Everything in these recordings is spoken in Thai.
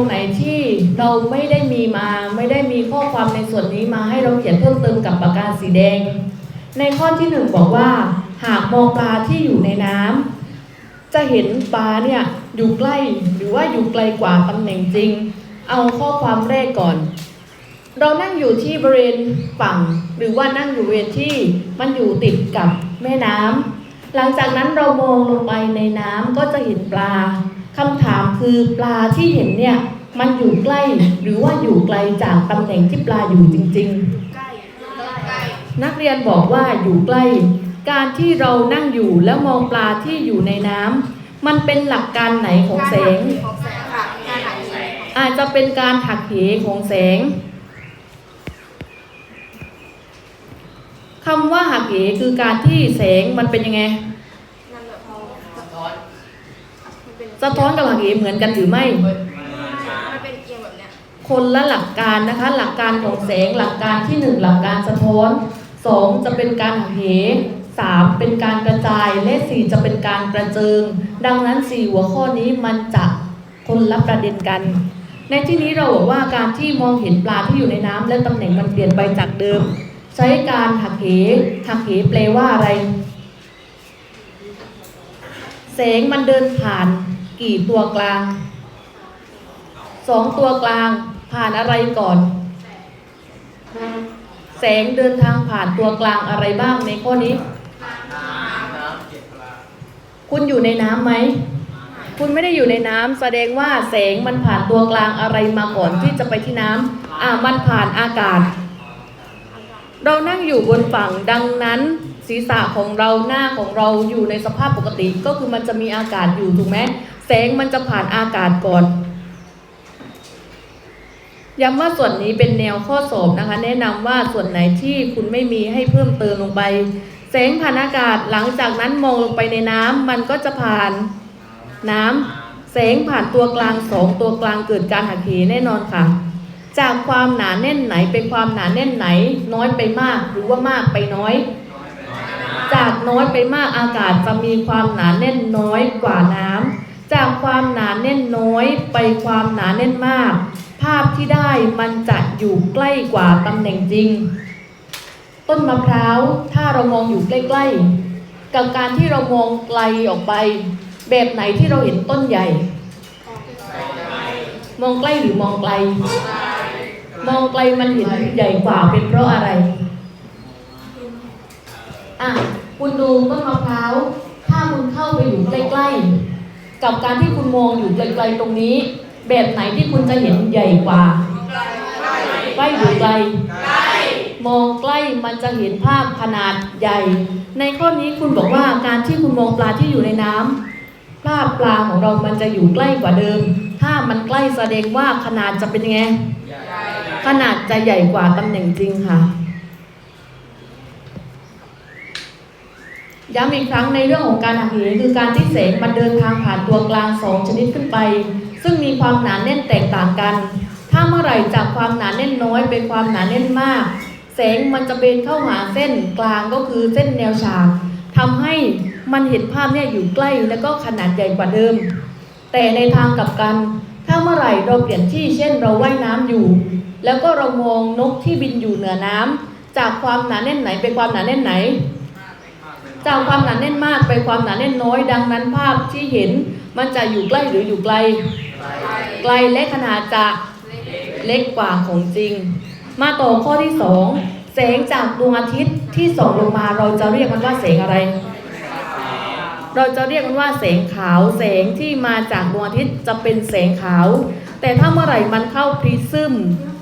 ตรงไหนที่เราไม่ได้มีมาไม่ได้มีข้อความในส่วนนี้มาให้เราเขียนเพิ่มเติมกับปากกาสีแดง ในข้อที่หนึ่งบอกว่า หากมองปลาที่อยู่ในน้ำจะเห็นปลาเนี่ยอยู่ใกล้หรือว่าอยู่ไกลกว่าตำแหน่งจริง เอาข้อความแรกก่อน เรานั่งอยู่ที่บริเวณฝั่ง หรือว่านั่งอยู่เวณที่มันอยู่ติดกับแม่น้ำหลังจากนั้นเรามองลงไปในน้ำก็จะเห็นปลา คำถามคือปลาที่เห็นเนี่ยมันอยู่ใกล้หรือว่าอยู่ไกลจากตำแหน่งที่ปลาอยู่จริงๆใกล้ใกล้นักเรียนบอกว่าอยู่ใกล้ การที่เรานั่งอยู่แล้วมองปลาที่อยู่ในน้ำมันเป็นหลักการไหนของแสงของแสงค่ะการหักเหอาจจะเป็นการหักเหของแสงคำว่าหักเหคือการที่แสงมันเป็นยังไง สะท้อนกับหลักเหเหมือนกันหรือไม่ มันเป็นเอียงแบบเนี้ยคนละหลักการนะคะ หลักการของแสงหลักการที่หนึ่งหลักการสะท้อนสองจะเป็นการหักเหสามเป็นการกระจายและสี่จะเป็นการกระเจิง ดังนั้นสี่หัวข้อนี้มันจะคนละประเด็นกัน ในที่นี้เราบอกว่าการที่มองเห็นปลาที่อยู่ในน้ำและตำแหน่งมันเปลี่ยนไปจากเดิม ใช้การหักเหหักเหแปลว่าอะไร สงมันเดินผ่านกี่ตัวกลาง สองตัวกลางผ่านอะไรก่อน แสงเดินทางผ่านตัวกลางอะไรบ้างในข้อนี้ คุณอยู่ในน้ำไหม คุณไม่ได้อยู่ในน้ำแสดงว่าแสงมันผ่านตัวกลางอะไรมาก่อนที่จะไปที่น้ำอ่ามันผ่านอากาศ เรานั่งอยู่บนฝั่งดังนั้น ศีรษะของเราหน้าของเราอยู่ในสภาพปกติก็คือมันจะมีอากาศอยู่ถูกไหมแสงมันจะผ่านอากาศก่อนย้ำว่าส่วนนี้เป็นแนวข้อสอบนะคะ แนะนำว่าส่วนไหนที่คุณไม่มีให้เพิ่มเติมลงไป แสงผ่านอากาศหลังจากนั้นมองลงไปในน้ำมันก็จะผ่านน้ำแสงผ่านตัวกลางสองตัวกลางเกิดการหักเหแน่นอนค่ะ จากความหนาแน่นไหนเป็นความหนาแน่นไหน น้อยไปมากหรือว่ามากไปน้อย จากน้อยไปมากอากาศจะมีความหนาแน่นน้อยกว่าน้ำจากความหนาแน่นน้อยไปความหนาแน่นมาก ภาพที่ได้มันจะอยู่ใกล้กว่าตำแหน่งจริง ต้นมะพร้าวถ้าเรามองอยู่ใกล้ ๆ กับการที่เรามองไกลออกไป แบบไหนที่เราเห็นต้นใหญ่ มองใกล้หรือมองไกล มองไกลมันเห็นใหญ่กว่าเป็นเพราะอะไรอะ คุณดูต้นมะพร้าวถ้าคุณเข้าไปอยู่ใกล้ๆ กับการที่คุณมองอยู่ไกลๆตรงนี้ แบบไหนที่คุณจะเห็นใหญ่กว่าใกล้หรือไกล มองใกล้มันจะเห็นภาพขนาดใหญ่ ในข้อนี้คุณบอกว่าการที่คุณมองปลาที่อยู่ในน้ำภาพปลาของเรามันจะอยู่ใกล้กว่าเดิม ถ้ามันใกล้แสดงว่าขนาดจะเป็นยังไงขนาดจะใหญ่กว่าตำแหน่งจริงค่ะ ย้ำอีกครั้งในเรื่องของการหักเหคือการที่แสงมันเดินทางผ่านตัวกลางสองชนิดขึ้นไป ซึ่งมีความหนาแน่นแตกต่างกัน ถ้าเมื่อไหร่จากความหนาแน่นน้อยเป็นความหนาแน่นมาก แสงมันจะเบนเข้าหาเส้นกลางก็คือเส้นแนวฉากทำให้มันเห็นภาพเนี่ยอยู่ใกล้แล้วก็ขนาดใหญ่กว่าเดิม แต่ในทางกลับกัน ถ้าเมื่อไหร่เราเปลี่ยนที่เช่นเราว่ายน้ำอยู่ แล้วก็เรามองนกที่บินอยู่เหนือน้ำจากความหนาแน่นไหนเป็นความหนาแน่นไหน จากความหนาแน่นมากไปความหนาแน่นน้อย ดังนั้นภาพที่เห็นมันจะอยู่ใกล้หรืออยู่ไกล ไกลและขนาดจะเล็กกว่าของจริง มาต่อข้อที่สองแสงจากดวงอาทิตย์ที่ส่องลงมาเราจะเรียกมันว่าแสงอะไร เราจะเรียกมันว่าแสงขาวแสงที่มาจากดวงอาทิตย์จะเป็นแสงขาว แต่ถ้าเมื่อไหร่มันเข้าพริซึม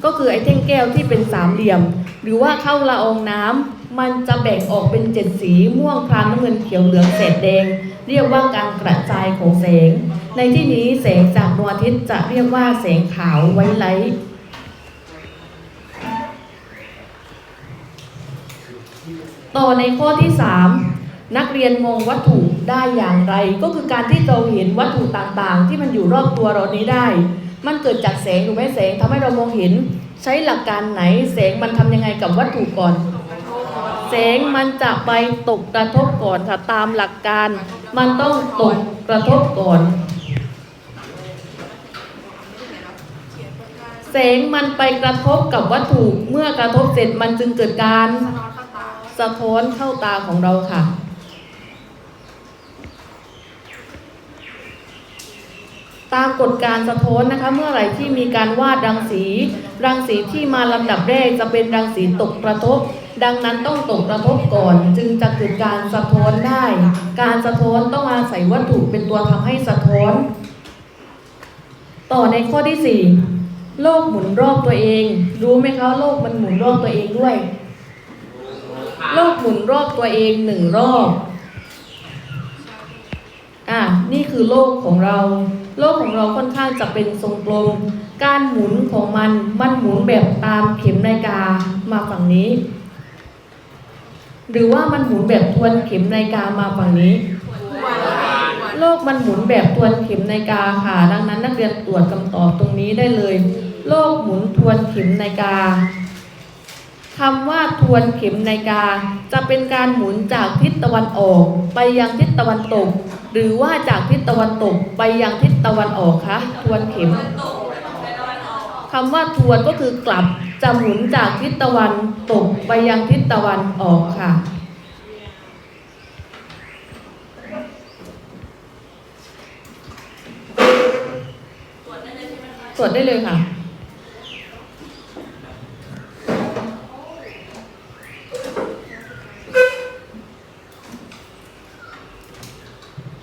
ก็คือไอ้แท่งแก้วที่เป็นสามเหลี่ยม หรือว่าเข้าละอองน้ำ มันจะแบ่งออกเป็นเจ็ดสีม่วงครามน้ำเงินเขียวเหลืองแสดแดง เรียกว่าการกระจายของแสง ในที่นี้แสงจากดวงอาทิตย์จะเรียกว่าแสงขาวไวไลท์ต่อในข้อที่ 3 นักเรียนมองวัตถุได้อย่างไร ก็คือการที่เราเห็นวัตถุต่างๆ ที่มันอยู่รอบตัวเรานี้ได้ มันเกิดจากแสงถูกไหมแสงทำให้เรามองเห็น ใช้หลักการไหนแสงมันทำยังไงกับวัตถุก่อน แสงมันจะไปตกกระทบก่อนค่ะตามหลักการ มันต้องตกกระทบก่อน แสงมันไปกระทบกับวัตถุเมื่อกระทบเสร็จมันจึงเกิดการสะท้อนเข้าตาสะท้อนเข้าตาของเราค่ะตามกฎการสะท้อนนะคะ เมื่อไหร่ที่มีการวาดรังสี รังสีที่มาลำดับแรกจะเป็นรังสีตกกระทบ ดังนั้นต้องตกกระทบก่อนจึงจะเกิดการสะท้อนได้ การสะท้อนต้องอาศัยวัตถุเป็นตัวทำให้สะท้อน ต่อในข้อที่สี่โลกหมุนรอบตัวเอง รู้ไหมคะโลกมันหมุนรอบตัวเองด้วย โลกหมุนรอบตัวเองหนึ่งรอบอะนี่คือโลกของเรา โลกของเราค่อนข้างจะเป็นทรงกลม การหมุนของมันมันหมุนแบบตามเข็มนาฬิกามาฝั่งนี้ หรือว่ามันหมุนแบบทวนเข็มนาฬิกามาฝั่งนี้ โลกมันหมุนแบบทวนเข็มนาฬิกาค่ะ ดังนั้นนักเรียนตรวจคำตอบตรงนี้ได้เลย โลกหมุนทวนเข็มนาฬิกาคำว่าทวนเข็มนาฬิกา จะเป็นการหมุนจากทิศตะวันออก ไปยังทิศตะวันตก หรือว่าจากทิศตะวันตกไปยังทิศตะวันออกคะทวนเข็ม คำว่าทวนก็คือกลับจะหมุนจากทิศตะวันตกไปยังทิศตะวันออกค่ะ ตรวจได้เลยค่ะ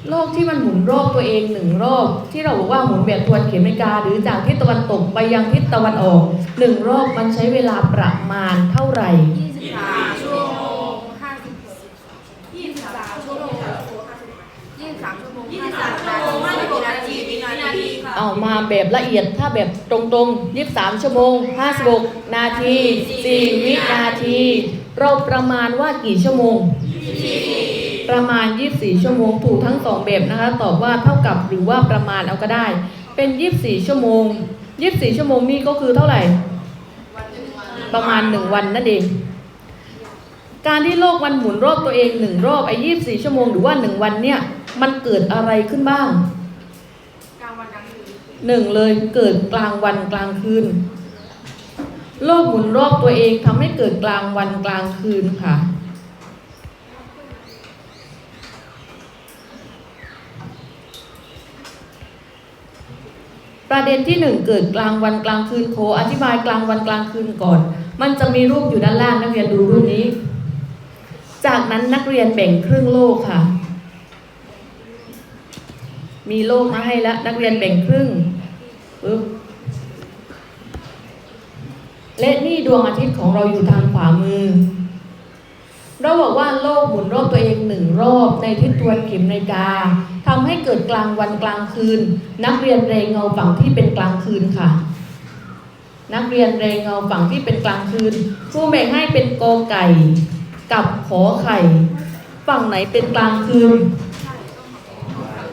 โลก ที่มันหมุนรอบตัวเองหนึ่งรอบที่เราบอกว่าหมุนแบบทวนเข็มนาฬิกา หรือจากทิศตะวันตกไปยังทิศตะวันออกหนึ่งรอบมันใช้เวลาประมาณเท่าไหร่ยี่สิบสามชั่วโมงห้าสิบยี่สิบสามชั่วโมงยี่สิบสามชั่วโมงยี่สิบสามชั่วโมงห้าสิบนาทีวินาทีค่ะเอามาแบบละเอียดถ้าแบบตรงๆ23ชั่วโมง56นาที4วินาที เราประมาณว่ากี่ชั่วโมง ประมาณ 24 ชั่วโมงถูกทั้งสองแบบนะคะตอบว่าเท่ากับหรือว่าประมาณเอาก็ได้ เป็น 24 ชั่วโมง 24 ชั่วโมงนี่ก็คือเท่าไหร่ ประมาณ 1 วันนั่นเอง การที่โลกมันหมุนรอบตัวเองหนึ่งรอบไอ้24ชั่วโมงหรือว่า1วันเนี่ยมันเกิดอะไรขึ้นบ้างหนึ่งเลยเกิดกลางวันกลางคืน โลกหมุนรอบตัวเองทำให้เกิดกลางวันกลางคืนค่ะ ประเด็นที่หนึ่งเกิดกลางวันกลางคืนโคอธิบายกลางวันกลางคืนก่อน มันจะมีรูปอยู่ด้านล่างนักเรียนดูรูปนี้ จากนั้นนักเรียนแบ่งครึ่งโลกค่ะ มีโลกมาให้แล้วนักเรียนแบ่งครึ่งปึ๊บและนี่ดวงอาทิตย์ของเราอยู่ทางขวามือ เราบอกว่าโลกหมุนรอบตัวเองหนึ่งรอบในทิศทวนเข็มนาฬิกาทำให้เกิดกลางวันกลางคืน นักเรียนเรงเงาฝั่งที่เป็นกลางคืนค่ะ นักเรียนเรงเงาฝั่งที่เป็นกลางคืนครูแบ่งให้เป็นกอไก่กับขอไข่ ฝั่งไหนเป็นกลางคืน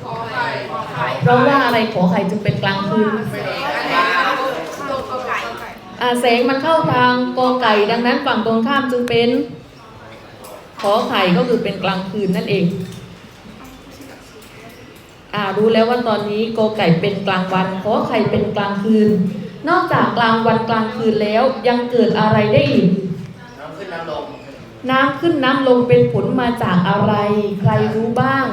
ขอไข่ขอไข่เพราะว่าอะไรขอไข่จึงเป็นกลางคืนแสงอะไรตรงกอไก่อ่าแสงมันเข้าทางกอไก่ดังนั้นฝั่งตรงข้ามจึงเป็น ขอไข่ก็คือเป็นกลางคืนนั่นเอง อ่ารู้แล้วว่าตอนนี้โกไก่เป็นกลางวันขอไข่เป็นกลางคืน นอกจากกลางวันกลางคืนแล้วยังเกิดอะไรได้อีก น้ำขึ้นน้ำลง น้ำขึ้นน้ำลงเป็นผลมาจากอะไร ใครรู้บ้าง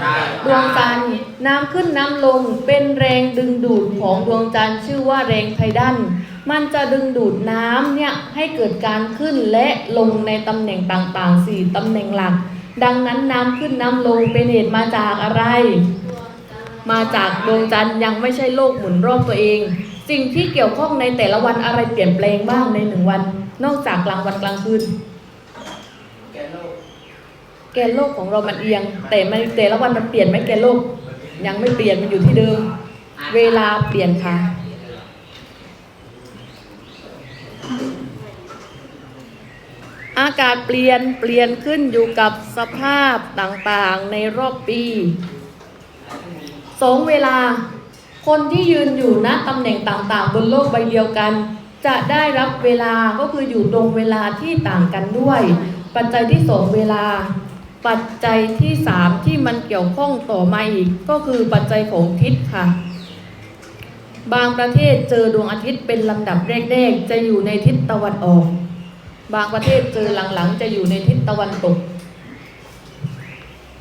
ได้ดวงจันทร์น้ำขึ้นน้ำลงเป็นแรงดึงดูดของดวงจันทร์ชื่อว่าแรงไทดัน มันจะดึงดูดน้ำเนี่ยให้เกิดการขึ้นและลงในตำแหน่งต่างๆสี่ตำแหน่งหลัก ดังนั้นน้ำขึ้นน้ำลงเป็นเหตุมาจากอะไร มาจากดวงจันทร์ยังไม่ใช่โลกหมุนรอบตัวเอง สิ่งที่เกี่ยวข้องในแต่ละวันอะไรเปลี่ยนแปลงบ้างในหนึ่งวัน นอกจากกลางวันกลางคืนแกนโลกของเรามันเอียง แต่มันแต่ละวันมันเปลี่ยนไหมแกนโลก ยังไม่เปลี่ยนมันอยู่ที่เดิม เวลาเปลี่ยนค่ะ อากาศเปลี่ยนเปลี่ยนขึ้นอยู่กับสภาพต่างๆในรอบปีสองเวลา คนที่ยืนอยู่ณตำแหน่งต่างๆ บนโลกใบเดียวกัน จะได้รับเวลาก็คืออยู่ตรงเวลาที่ต่างกันด้วย ปัจจัยที่สองเวลา ปัจจัยที่สามที่มันเกี่ยวข้องต่อมาอีก ก็คือปัจจัยของทิศค่ะ บางประเทศเจอดวงอาทิตย์เป็นลำดับแรกๆ จะอยู่ในทิศตะวันออก บางประเทศเจอหลังๆ จะอยู่ในทิศตะวันตก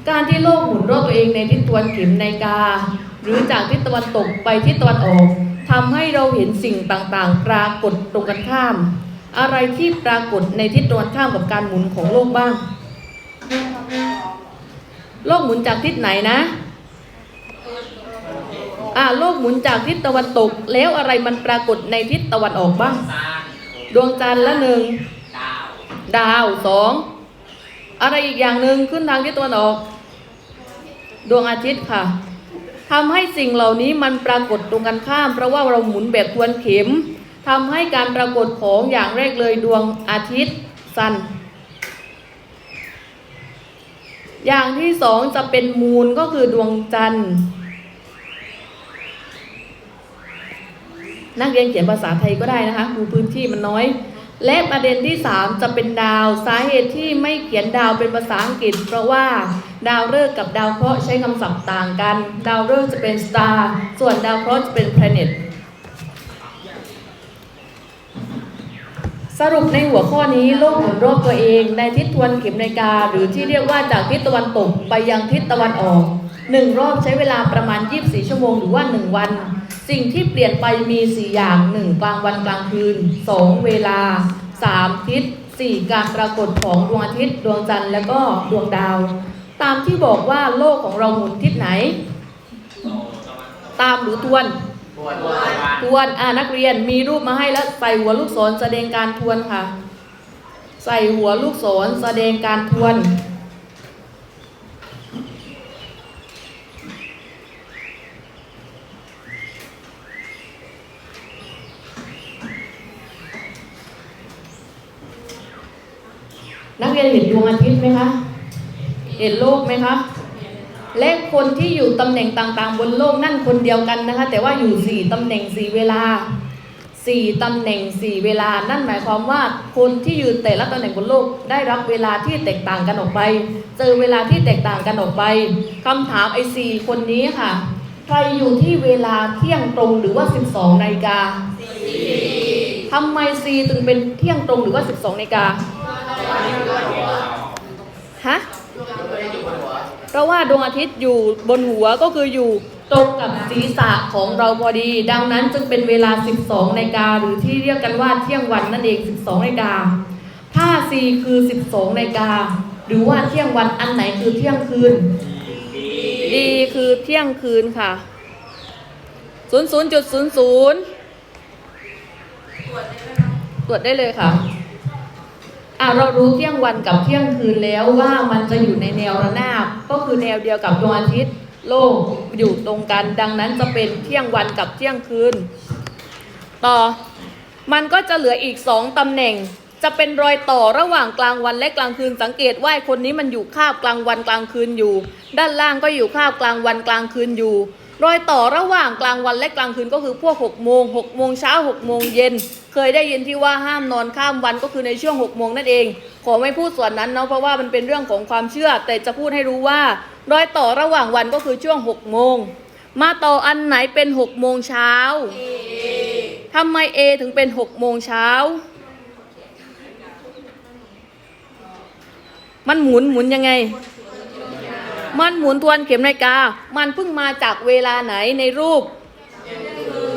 การที่โลกหมุนรอบตัวเองในทิศตะวันเข็มในกา หรือจากทิศตะวันตกไปทิศตะวันออกทำให้เราเห็นสิ่งต่างๆ ปรากฏตรงกันข้าม อะไรที่ปรากฏในทิศตะวันข้ามกับการหมุนของโลกบ้าง โลกหมุนจากทิศไหนนะอ่าโลกหมุนจากทิศตะวันตกแล้วอะไรมันปรากฏในทิศตะวันออกบ้าง ดวงจันทร์ละหนึ่ง ดาวสองอะไรอีกอย่างหนึ่งขึ้นทางทิศตะวันออก ดวงอาทิตย์ค่ะทำให้สิ่งเหล่านี้มันปรากฏตรงกันข้าม เพราะว่าเราหมุนแบบทวนเข็มทำให้การปรากฏของอย่างแรกเลยดวงอาทิตย์สันอย่างที่สองจะเป็นมูลก็คือดวงจันทร์ นักเรียนเขียนภาษาไทยก็ได้นะคะครูพื้นที่มันน้อย และประเด็นที่ 3 จะเป็นดาวสาเหตุที่ไม่เขียนดาวเป็นภาษาอังกฤษ เพราะว่าดาวฤกษ์กับดาวเคราะห์ใช้คำศัพท์ต่างกัน ดาวฤกษ์จะเป็น star ส่วนดาวเคราะห์จะเป็น planet สรุปในหัวข้อนี้โลกหมุนรอบตัวเองในทิศทวนเข็มนาฬิกาหรือที่เรียกว่าจากทิศตะวันตกไปยังทิศตะวันออก หนึ่งรอบใช้เวลาประมาณ 24 ชั่วโมงหรือว่า 1 วัน สิ่งที่เปลี่ยนไปมี 4 อย่าง 1 กลางวันกลางคืน 2 เวลา 3 ทิศ 4 การปรากฏของดวงอาทิตย์ ดวงจันทร์และก็ดวงดาว ตามที่บอกว่าโลกของเราหมุนทิศไหน ตามหรือทวน ทวนทวนอ่านักเรียนมีรูปมาให้แล้วใส่หัวลูกศรแสดงการทวนค่ะ ใส่หัวลูกศรแสดงการทวน นักเรียนเห็นดวงอาทิตย์ไหมคะ เห็นโลกไหมคะ และคนที่อยู่ตำแหน่งต่างๆ บนโลกนั่นคนเดียวกันนะคะ แต่ว่าอยู่สี่ตำแหน่งสี่เวลาสี่ตำแหน่งสี่เวลา นั่นหมายความว่าคนที่อยู่แต่ละตำแหน่งบนโลกได้รับเวลาที่แตกต่างกันออกไป เจอเวลาที่แตกต่างกันออกไปคำถามไอ้สี่คนนี้ค่ะ ใครอยู่ที่เวลาเที่ยงตรงหรือว่า 12นาฬิกาทำไมซีถึงเป็นเที่ยงตรงหรือว่า 12นาฬิกา ฮะเพราะว่าดวงอาทิตย์อยู่บนหัวก็คืออยู่ตรงกับศีรษะของเราพอดี ดังนั้นจึงเป็นเวลา 12นาฬิกาหรือที่เรียกกันว่าเที่ยงวันนั่นเอง 12นาฬิกาถ้า C คือ 12นาฬิกาหรือว่าเที่ยงวันอันไหนคือเที่ยงคืน D คือเที่ยงคืนค่ะ 00.00ตรวจได้เลยค่ะ อะเรารู้เที่ยงวันกับเที่ยงคืนแล้วว่ามันจะอยู่ในแนวระนาบก็คือแนวเดียวกับดวงอาทิตย์โลกอยู่ตรงกัน ดังนั้นจะเป็นเที่ยงวันกับเที่ยงคืน ต่อ มันก็จะเหลืออีกสองตำแหน่ง จะเป็นรอยต่อระหว่างกลางวันและกลางคืนสังเกตว่าคนนี้มันอยู่คาบกลางวันกลางคืนอยู่ ด้านล่างก็อยู่คาบกลางวันกลางคืนอยู่ รอยต่อระหว่างกลางวันและกลางคืนก็คือพวก6โมง6โมงเช้า6โมงเย็น เคยได้ยินที่ว่าห้ามนอนข้ามวันก็คือในช่วง6โมงนั่นเอง ขอไม่พูดส่วนนั้นเนาะเพราะว่ามันเป็นเรื่องของความเชื่อ แต่จะพูดให้รู้ว่า รอยต่อระหว่างวันก็คือช่วง6โมงมาต่ออันไหนเป็น6โมงเช้าทำไม A ถึงเป็น6โมงเช้ามันหมุนหมุนยังไง มันหมุนทวนเข็มนาฬิกา มันเพิ่งมาจากเวลาไหนในรูป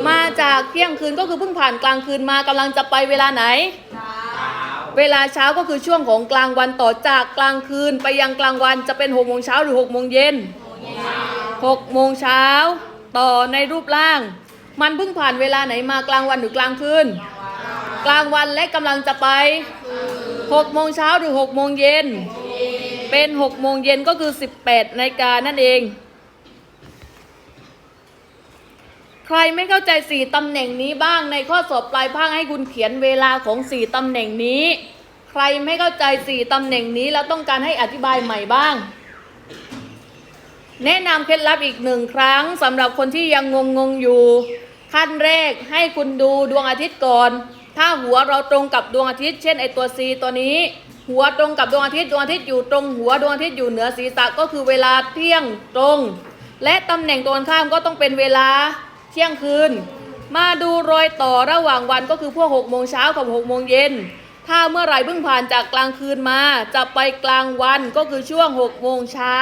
มาจากเที่ยงคืนก็คือเพิ่งผ่านกลางคืนมากำลังจะไปเวลาไหน เวลาเช้าก็คือช่วงของกลางวันต่อจากกลางคืนไปยังกลางวันจะเป็นหกโมงเช้าหรือหกโมงเย็นหกโมงเช้าต่อในรูปร่าง มันเพิ่งผ่านเวลาไหนมากลางวันหรือกลางคืน กลางวันและกำลังจะไปหกโมงเช้าหรือหกโมงเย็น เป็นหกโมงเย็นก็คือ18นาฬิกานั่นเอง ใครไม่เข้าใจสี่ตำแหน่งนี้บ้างในข้อสอบปลายภาคให้คุณเขียนเวลาของสี่ตำแหน่งนี้ ใครไม่เข้าใจสี่ตำแหน่งนี้แล้วต้องการให้อธิบายใหม่บ้าง แนะนำเคล็ดลับอีกหนึ่งครั้งสำหรับคนที่ยังงงงๆอยู่ ขั้นแรกให้คุณดูดวงอาทิตย์ก่อน ถ้าหัวเราตรงกับดวงอาทิตย์ เช่นไอตัว C ตัวนี้ หัวตรงกับดวงอาทิตย์ดวงอาทิตย์อยู่ตรงหัวดวงอาทิตย์อยู่เหนือศีรษะก็คือเวลาเที่ยงตรง และตำแหน่งตรงข้ามก็ต้องเป็นเวลาเที่ยงคืน มาดูรอยต่อระหว่างวันก็คือพวก6โมงเช้ากับ6โมงเย็นถ้าเมื่อไหร่เพิ่งผ่านจากกลางคืนมา จะไปกลางวันก็คือช่วง6โมงเช้า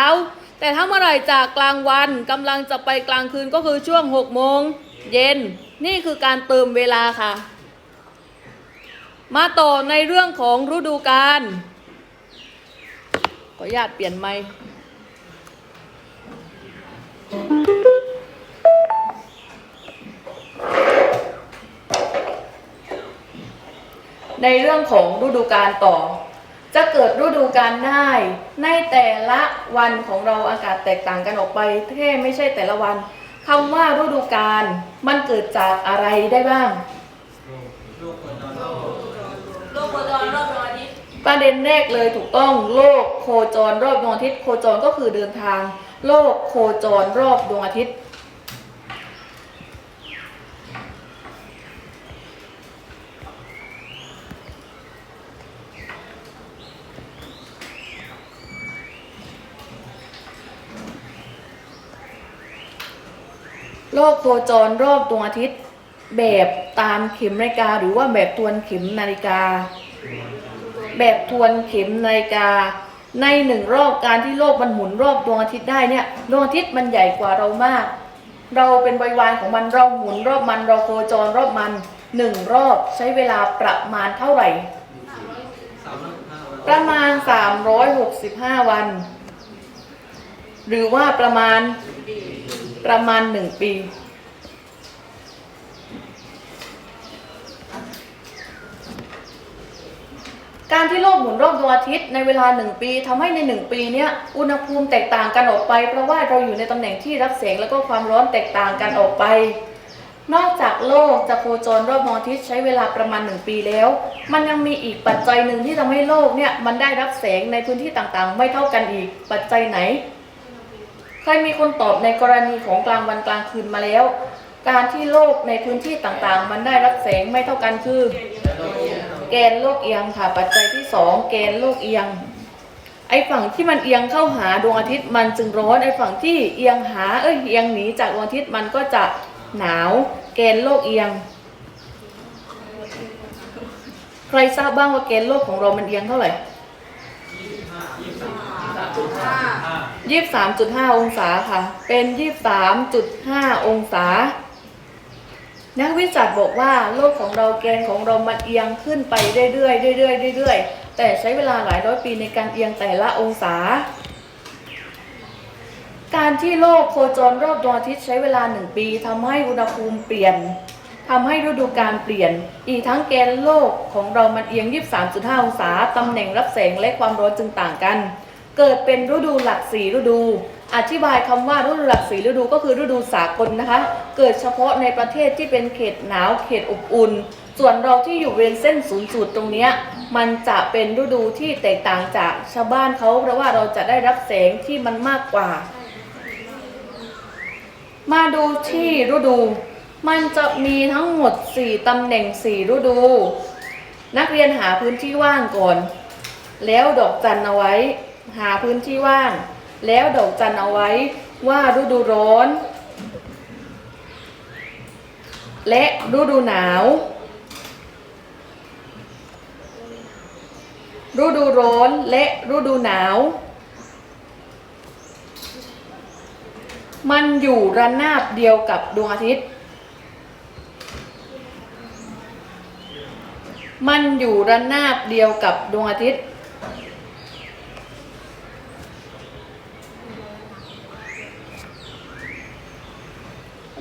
แต่ถ้าเมื่อไหร่จากกลางวันกำลังจะไปกลางคืนก็คือช่วง6โมงเย็นนี่คือการเติมเวลาค่ะ มาต่อในเรื่องของฤดูกาลขออนุญาตเปลี่ยนไมค์ในเรื่องของฤดูกาลต่อ จะเกิดฤดูกาลได้ ในแต่ละวันของเราอากาศแตกต่างกันออกไปแค่ไม่ใช่แต่ละวันคำว่าฤดูกาลมันเกิดจากอะไรได้บ้างโลกโคจรรอบดวงอาทิตย์ประเด็นแรกเลยถูกต้องโลกโคจรรอบดวงอาทิตย์โคจรก็คือเดินทาง โลกโคจรรอบดวงอาทิตย์โลกโคจรรอบดวงอาทิตย์ แบบตามเข็มนาฬิกาหรือว่าแบบทวนเข็มนาฬิกา แบบทวนเข็มนาฬิกา ในหนึ่งรอบการที่โลกมันหมุนรอบดวงอาทิตย์ได้เนี่ยดวงอาทิตย์มันใหญ่กว่าเรามาก เราเป็นบริวารของมันเราหมุนรอบมันเราโคจรรอบมันหนึ่งรอบใช้เวลาประมาณเท่าไหร่ ประมาณ 365 วัน หรือว่าประมาณประมาณหนึ่งปี การที่โลกหมุนรอบดวงอาทิตย์ในเวลาหนึ่งปีทำให้ในหนึ่งปีเนี้ยอุณหภูมิแตกต่างกันออกไป เพราะว่าเราอยู่ในตำแหน่งที่รับแสงแล้วก็ความร้อนแตกต่างกันออกไป นอกจากโลกจะโคจรรอบดวงอาทิตย์ใช้เวลาประมาณหนึ่งปีแล้ว มันยังมีอีกปัจจัยหนึ่งที่ทำให้โลกเนี่ยมันได้รับแสงในพื้นที่ต่างๆ ไม่เท่ากันอีกปัจจัยไหนใครมีคนตอบในกรณีของกลางวันกลางคืนมาแล้ว การที่โลกในพื้นที่ต่างๆ มันได้รับแสงไม่เท่ากันคือ แกนโลกเอียงค่ะ ปัจจัยที่สองแกนโลกเอียง ไอ้ฝั่งที่มันเอียงเข้าหาดวงอาทิตย์มันจึงร้อนไอ้ฝั่งที่เอียงหาเอ้ยเอียงหนีจากดวงอาทิตย์มันก็จะหนาวแกนโลกเอียง ใครทราบบ้างว่าแกนโลกของเรามันเอียงเท่าไหร่ห้ายี่สิบสามจุดห้าองศาค่ะ เป็นยี่สิบสามจุดห้าองศา นักวิจัยบอกว่าโลกของเราแกนของเรามันเอียงขึ้นไปเรื่อยๆเรื่อยๆเรื่อยๆแต่ใช้เวลาหลายร้อยปีในการเอียงแต่ละองศา การที่โลกโคจรรอบดวงอาทิตย์ใช้เวลาหนึ่งปีทำให้อุณหภูมิเปลี่ยนทำให้ฤดูกาลเปลี่ยน อีกทั้งแกนโลกของเรามันเอียง 23.5 องศาตำแหน่งรับแสงและความร้อนจึงต่างกัน เกิดเป็นฤดูหลักสี่ฤดู อธิบายคำว่าฤดูหลักสีฤดูก็คือฤดูสากลนะคะ เกิดเฉพาะในประเทศที่เป็นเขตหนาวเขตอบอุ่น ส่วนเราที่อยู่บริเวณเส้นศูนย์สูตรตรงนี้มันจะเป็นฤดูที่แตกต่างจากชาวบ้านเขาเพราะว่าเราจะได้รับแสงที่มันมากกว่า มาดูที่ฤดู มันจะมีทั้งหมด 4ตำแหน่ง 4 ฤดู นักเรียนหาพื้นที่ว่างก่อน แล้วดอกจันเอาไว้ หาพื้นที่ว่าง แล้วดอกจันเอาไว้ว่าฤดูร้อน และฤดูหนาว ฤดูร้อนและฤดูหนาว มันอยู่ระนาบเดียวกับดวงอาทิตย์ มันอยู่ระนาบเดียวกับดวงอาทิตย์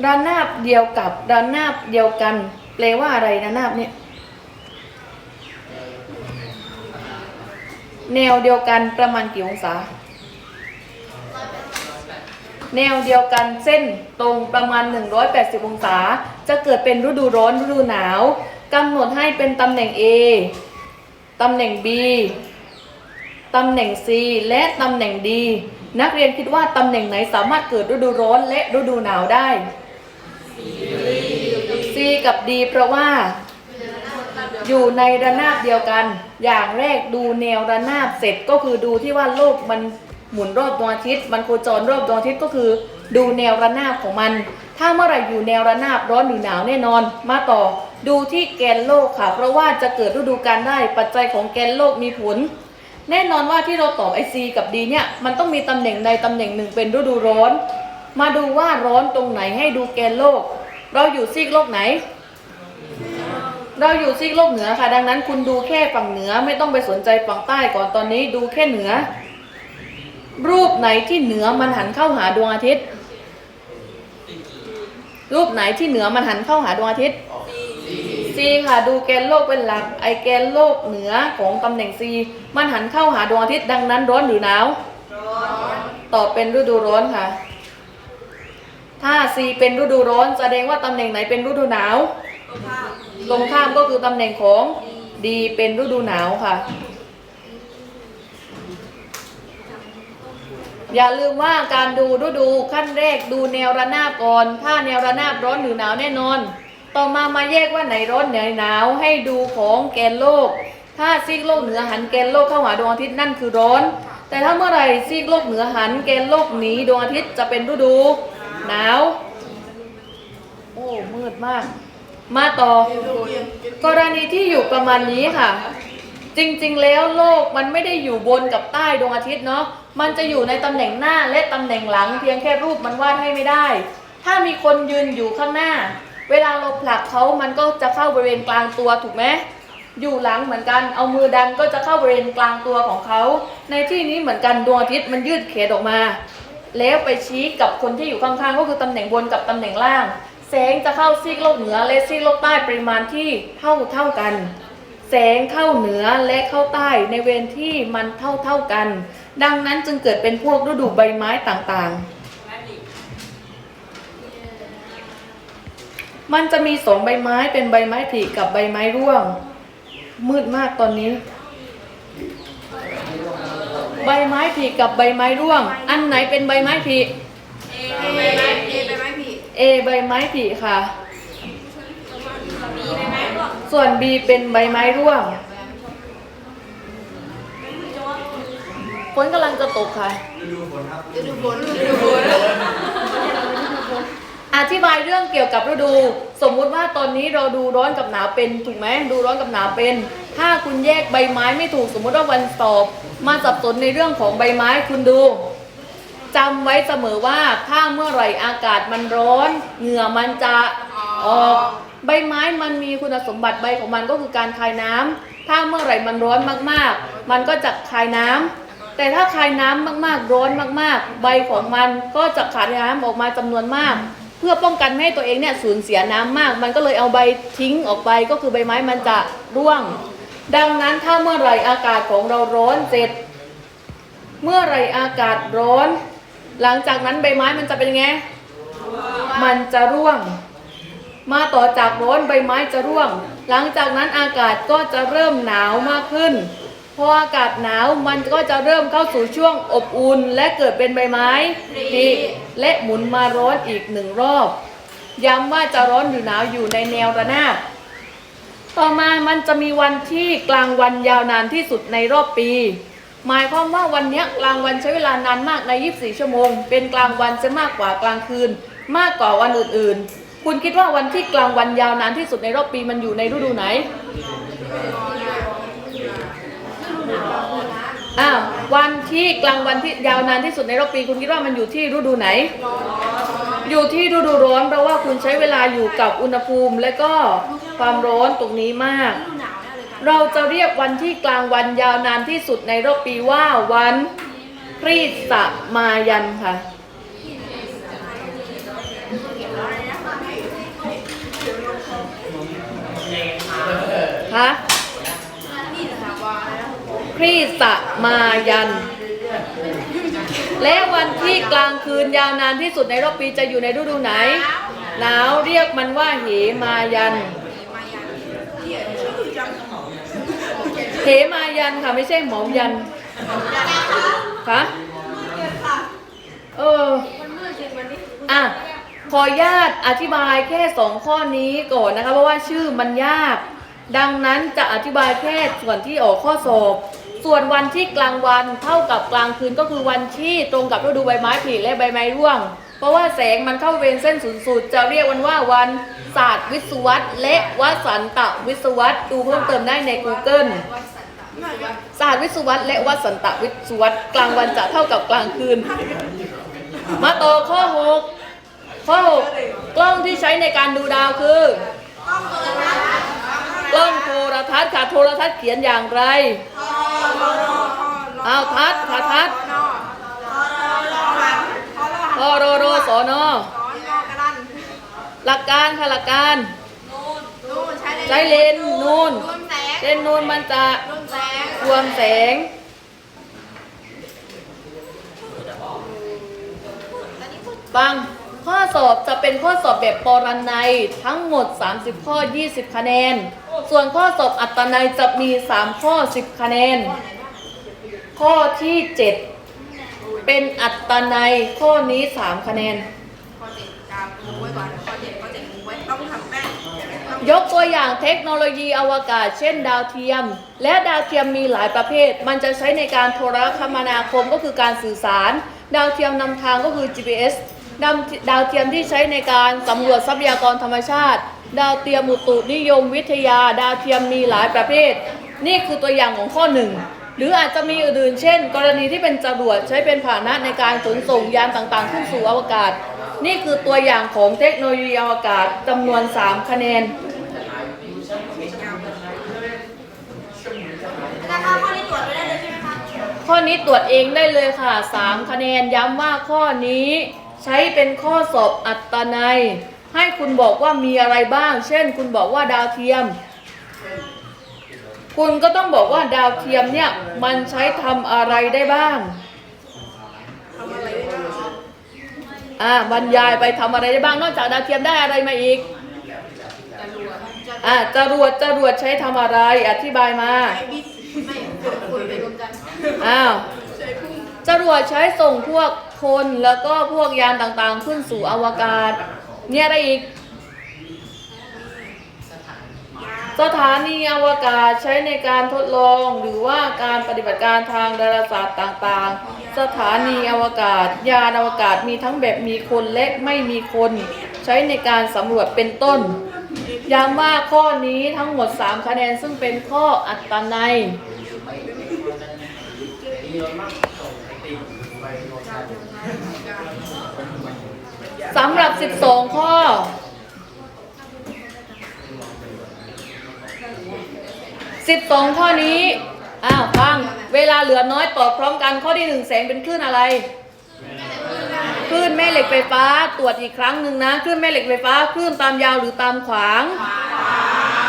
ระนาบเดียวกับระนาบเดียวกัน แปลว่าอะไรระนาบเนี่ยแนวเดียวกันประมาณกี่องศา แนวเดียวกันเส้นตรงประมาณ 180 องศา จะเกิดเป็นฤดูร้อนฤดูหนาวกำหนดให้เป็นตำแหน่ง A ตำแหน่ง B ตำแหน่ง C และตำแหน่ง D นักเรียนคิดว่าตำแหน่งไหนสามารถเกิดฤดูร้อนและฤดูหนาวได้ C กับ D เพราะว่า อยู่ในระนาบเดียวกัน อย่างแรกดูแนวระนาบเสร็จก็คือดูที่ว่าโลกมันหมุนรอบดวงอาทิตย์ มันโคจรรอบดวงอาทิตย์ก็คือ ดูแนวระนาบของมัน ถ้าเมื่อไหร่อยู่แนวระนาบร้อนหรือหนาวแน่นอน มาต่อดูที่แกนโลกค่ะ เพราะว่าจะเกิดฤดูกาลได้ปัจจัยของแกนโลกมีผล แน่นอนว่าที่เราตอบไอซีกับดีเนี่ยมันต้องมีตำแหน่งใดตำแหน่งหนึ่งเป็นฤดูร้อน มาดูว่าร้อนตรงไหนให้ดูแกนโลก เราอยู่ซีกโลกไหน เราอยู่ซีกโลกเหนือค่ะ ดังนั้นคุณดูแค่ฝั่งเหนือไม่ต้องไปสนใจฝั่งใต้ก่อนตอนนี้ดูแค่เหนือ รูปไหนที่เหนือมันหันเข้าหาดวงอาทิตย์ รูปไหนที่เหนือมันหันเข้าหาดวงอาทิตย์ C ค่ะดูแกนโลกเป็นหลักไอแกนโลกเหนือของตำแหน่ง C มันหันเข้าหาดวงอาทิตย์ดังนั้นร้อนหรือหนาวตอบเป็นฤดูร้อนค่ะ ถ้า C เป็นฤดูร้อนแสดงว่าตำแหน่งไหนเป็นฤดูหนาว ตรงข้ามก็คือตำแหน่งของ D เป็นฤดูหนาวค่ะ อย่าลืมว่าการดูฤดูขั้นแรกดูแนวระนาบก่อน ถ้าแนวระนาบร้อนหรือหนาวแน่นอน ต่อมามาแยกว่าไหนร้อนไหนหนาวให้ดูของแกนโลก ถ้าซีกโลกเหนือหันแกนโลกเข้าหาดวงอาทิตย์นั่นคือร้อน แต่ถ้าเมื่อไหร่ซีกโลกเหนือหันแกนโลกหนีดวงอาทิตย์จะเป็นฤดู หนาว โอ้ มืดมาก มาต่อ กรณีที่อยู่ประมาณนี้ค่ะ จริงๆ แล้วโลกมันไม่ได้อยู่บนกับใต้ดวงอาทิตย์เนาะ มันจะอยู่ในตำแหน่งหน้าและตำแหน่งหลัง เพียงแค่รูปมันวาดให้ไม่ได้ ถ้ามีคนยืนอยู่ข้างหน้า เวลาเราผลักเขามันก็จะเข้าบริเวณกลางตัวถูกไหมอยู่หลังเหมือนกัน เอามือดันก็จะเข้าบริเวณกลางตัวของเขา ในที่นี้เหมือนกันดวงอาทิตย์มันยืดเขตออกมา แล้วไปชี้กับคนที่อยู่ข้างๆ ก็คือตำแหน่งบนกับตำแหน่งล่าง แสงจะเข้าซีกโลกเหนือและซีกโลกใต้ปริมาณที่เท่าเท่ากัน แสงเข้าเหนือและเข้าใต้ในเวรที่มันเท่าเท่ากัน ดังนั้นจึงเกิดเป็นพวกฤดูใบไม้ต่างๆมันจะมีสองใบไม้เป็นใบไม้ผลิกับใบไม้ร่วง มืดมากตอนนี้ ใบไม้ผลิกับใบไม้ร่วง อันไหนเป็นใบไม้ผลิเอไปไหมเอไปไหมพี่ A ใบไม้ผลิค่ะบีไปไหมร่วงส่วน B เป็นใบไม้ร่วงฝนกำลังจะตกค่ะ ฤดูฝนฤดูฝน อธิบายเรื่องเกี่ยวกับฤดู สมมุติว่าตอนนี้เราดูร้อนกับหนาวเป็นถูกไหมดูร้อนกับหนาวเป็น ถ้าคุณแยกใบไม้ไม่ถูกสมมุติว่าวันสอบมาสับสนในเรื่องของใบไม้คุณดูจำไว้เสมอว่าถ้าเมื่อไหร่อากาศมันร้อน เหงื่อมันจะออกใบไม้มันมีคุณสมบัติใบของมันก็คือการคายน้ำถ้าเมื่อไหร่มันร้อนมากๆ มันก็จะคายน้ำแต่ถ้าคายน้ำมากๆ ร้อนมากๆ ใบของมันก็จะขาดน้ำออกมาจำนวนมาก พื่อป้องกันไม่ให้ตัวเองเนี่ยสูญเสียน้ำมาก มันก็เลยเอาใบทิ้งออกไปก็คือใบไม้มันจะร่วง ดังนั้นถ้าเมื่อไรอากาศของเราร้อนเสร็จ เมื่อไรอากาศร้อน หลังจากนั้นใบไม้มันจะเป็นไง มันจะร่วง มาต่อจากร้อนใบไม้จะร่วง หลังจากนั้นอากาศก็จะเริ่มหนาวมากขึ้น พออากาศหนาวมันก็จะเริ่มเข้าสู่ช่วงอบอุ่น และเกิดเป็นใบไม้ผลิและหมุนมาร้อนอีกหนึ่งรอบ ย้ำว่าจะร้อนหรือหนาวอยู่ในแนวระนาบต่อมามันจะมีวันที่กลางวันยาวนานที่สุดในรอบปี หมายความว่าวันนี้กลางวันใช้เวลานานมากใน 24 ชั่วโมง เป็นกลางวันจะมากกว่ากลางคืน มากกว่าวันอื่นๆ คุณคิดว่าวันที่กลางวันยาวนานที่สุดในรอบปีมันอยู่ในฤดูไหน อ้าววันที่กลางวันที่ยาวนานที่สุดในรอบปีคุณคิดว่ามันอยู่ที่ฤดูไหน อยู่ที่ฤดูร้อนเพราะว่าคุณใช้เวลาอยู่กับอุณหภูมิและก็ความร้อนตรงนี้มาก เราจะเรียกวันที่กลางวันยาวนานที่สุดในรอบปีว่าวันพฤษมายันค่ะคะ อะไรนะพฤษมายัน และวันที่กลางคืนยาวนานที่สุดในรอบปีจะอยู่ในฤดูไหน หนาวเรียกมันว่าเหมายัน เหมายันค่ะไม่ใช่หมอมยันคะเอออะขอญาตอธิบายแค่สองข้อนี้ก่อนนะคะเพราะว่าชื่อมันยาก ดังนั้นจะอธิบายแค่ส่วนที่ออกข้อสอบ ส่วนวันที่กลางวันเท่ากับกลางคืนก็คือวันที่ตรงกับฤดูใบไม้ผลิและใบไม้ร่วง เพราะว่าแสงมันเข้าเวรเส้นศูนย์สูตรจะเรียกมันว่าวันศาสตร์วิศวัตและวสันตวิศวัตดูเพิ่มเติมได้ใน Google ศาสตร์วิศวัตและวสันตวิศวัตกลางวันจะเท่ากับกลางคืน มาต่อข้อ6ข้อ6กล้องที่ใช้ในการดูดาวคือกล้องโทรทัศน์ ค่ะโทรทัศน์เขียนอย่างไรอ้าวทัศน์ค่ะทัศน์พอโรโรสอนอหลักการค่ะหลักการใช้เลนส์นูนรวมแสงเลนส์นูนมันจะรวมแสงรวมแสงฟัง ข้อสอบจะเป็นข้อสอบแบบปรนัยทั้งหมด 30 ข้อ 20 คะแนน ส่วนข้อสอบอัตนัยจะมี 3 ข้อ 10 คะแนน ข้อที่ 7 เป็นอัตนัยข้อนี้ 3 คะแนน ข้อเจ็ดจามงูไว้ก่อนข้อเจ็ดข้อเจ็ดงูไว้ต้องทำแป้งต้องยกตัวอย่างเทคโนโลยีอวกาศ เช่น ดาวเทียม และดาวเทียมมีหลายประเภท มันจะใช้ในการโทรคมนาคมก็คือการสื่อสาร ดาวเทียมนำทางก็คือ GPS ดาวดาวเทียมที่ใช้ในการสำรวจทรัพยากรธรรมชาติ ดาวเทียมอุตุนิยมวิทยา ดาวเทียมมีหลายประเภท นี่คือตัวอย่างของข้อหนึ่งหรืออาจจะมีอื่นๆ เช่น กรณีที่เป็นจรวดใช้เป็นพาหนะในการขนส่งยานต่างๆ ขึ้นสู่อวกาศ นี่คือตัวอย่างของเทคโนโลยีอวกาศจำนวน 3 คะแนนราคาข้อนี้ตรวจไปได้เลยใช่ไหมคะข้อนี้ตรวจเองได้เลยค่ะ 3 คะแนนย้ำว่าข้อนี้ ใช้เป็นข้อสอบอัตนัย ให้คุณบอกว่ามีอะไรบ้าง เช่น คุณบอกว่าดาวเทียม คุณก็ต้องบอกว่าดาวเทียมเนี่ยมันใช้ทำอะไรได้บ้างทำอะไรได้บ้างเหรออ่าบรรยายไปทำอะไรได้บ้าง นอกจากดาวเทียมได้อะไรมาอีกจะรวจจะอ่าจรวดจรวดใช้ทำอะไร อธิบายมาใช้บิสไม่คนคนไปรวมกันอ้าวใช้พุ่งจรวดใช้ส่งพวก คนแล้วก็พวกยานต่างๆ ขึ้นสู่อวกาศ เนี่ยอะไรอีก สถานีอวกาศใช้ในการทดลองหรือว่าการปฏิบัติการทางดาราศาสตร์ต่างๆ สถานีอวกาศ ยานอวกาศมีทั้งแบบมีคนและไม่มีคน ใช้ในการสำรวจเป็นต้นย้ำว่าข้อนี้ทั้งหมด 3 คะแนนซึ่งเป็นข้ออัตนัย สำหรับ 12 ข้อ 12 ข้อนี้ อ้าวฟัง เวลาเหลือน้อยตอบพร้อมกันข้อที่1แสงเป็นคลื่นอะไร คลื่นแม่เหล็กไฟฟ้า ตรวจอีกครั้งหนึ่งนะ คลื่นแม่เหล็กไฟฟ้า คลื่นตามยาวหรือตามขวาง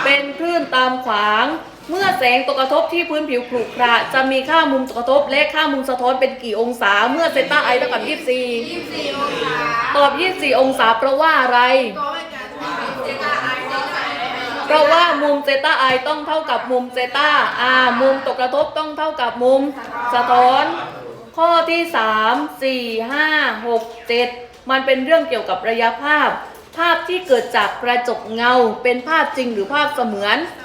เป็นคลื่นตามขวาง เมื่อแสงตกกระทบที่พื้นผิวขรุขระจะมีค่ามุมตกกระทบและค่ามุมสะท้อนเป็นกี่องศา เมื่อเซต้าไอเท่ากับ24ยี่สิบสี่องศาตอบ 24 องศาเพราะว่าอะไร เพราะว่ามุมเซต้าไอต้องเท่ากับมุมเซต้าอามุมตกกระทบต้องเท่ากับมุมสะท้อน ข้อที่ 3 4 5 6 7 มันเป็นเรื่องเกี่ยวกับระยะภาพ ภาพที่เกิดจากกระจกเงาเป็นภาพจริงหรือภาพเสมือนเ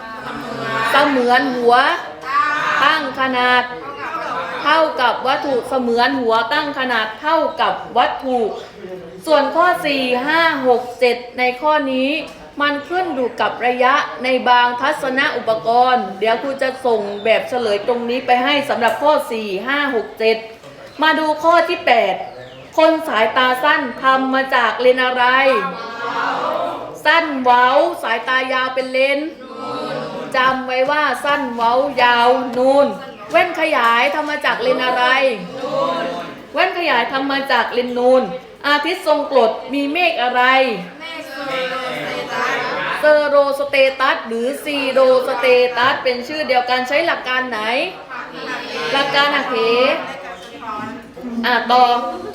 เสมือนหัวตั้งขนาด เท่ากับวัตถุเสมือนหัวตั้งขนาดเท่ากับวัตถุ ส่วนข้อ 4 5 6 7 ในข้อนี้มันขึ้นอยู่กับระยะในบางทัศนอุปกรณ์ เดี๋ยวครูจะส่งแบบเฉลยตรงนี้ไปให้สำหรับข้อ 4 5 6 7 มาดูข้อที่ 8 คนสายตาสั้นทำมาจากเลนอะไร สั้นเว้า สายตายาวเป็นเลน จำไว้ว่าสั้นเว้ายาวนูนแว่นขยายทำมาจากเลนอะไรแว่นขยายทำมาจากเลนนูน อาทิตย์ทรงกรดมีเมฆอะไรแม่โซโลเซตัสเซโรสเตตัสหรือซีโรสเตตัสเป็นชื่อเดียวกันใช้หลักการไหน หลักการหักเหอะต่อ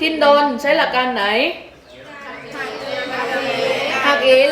ทินดนใช้หลักการไหนหักเห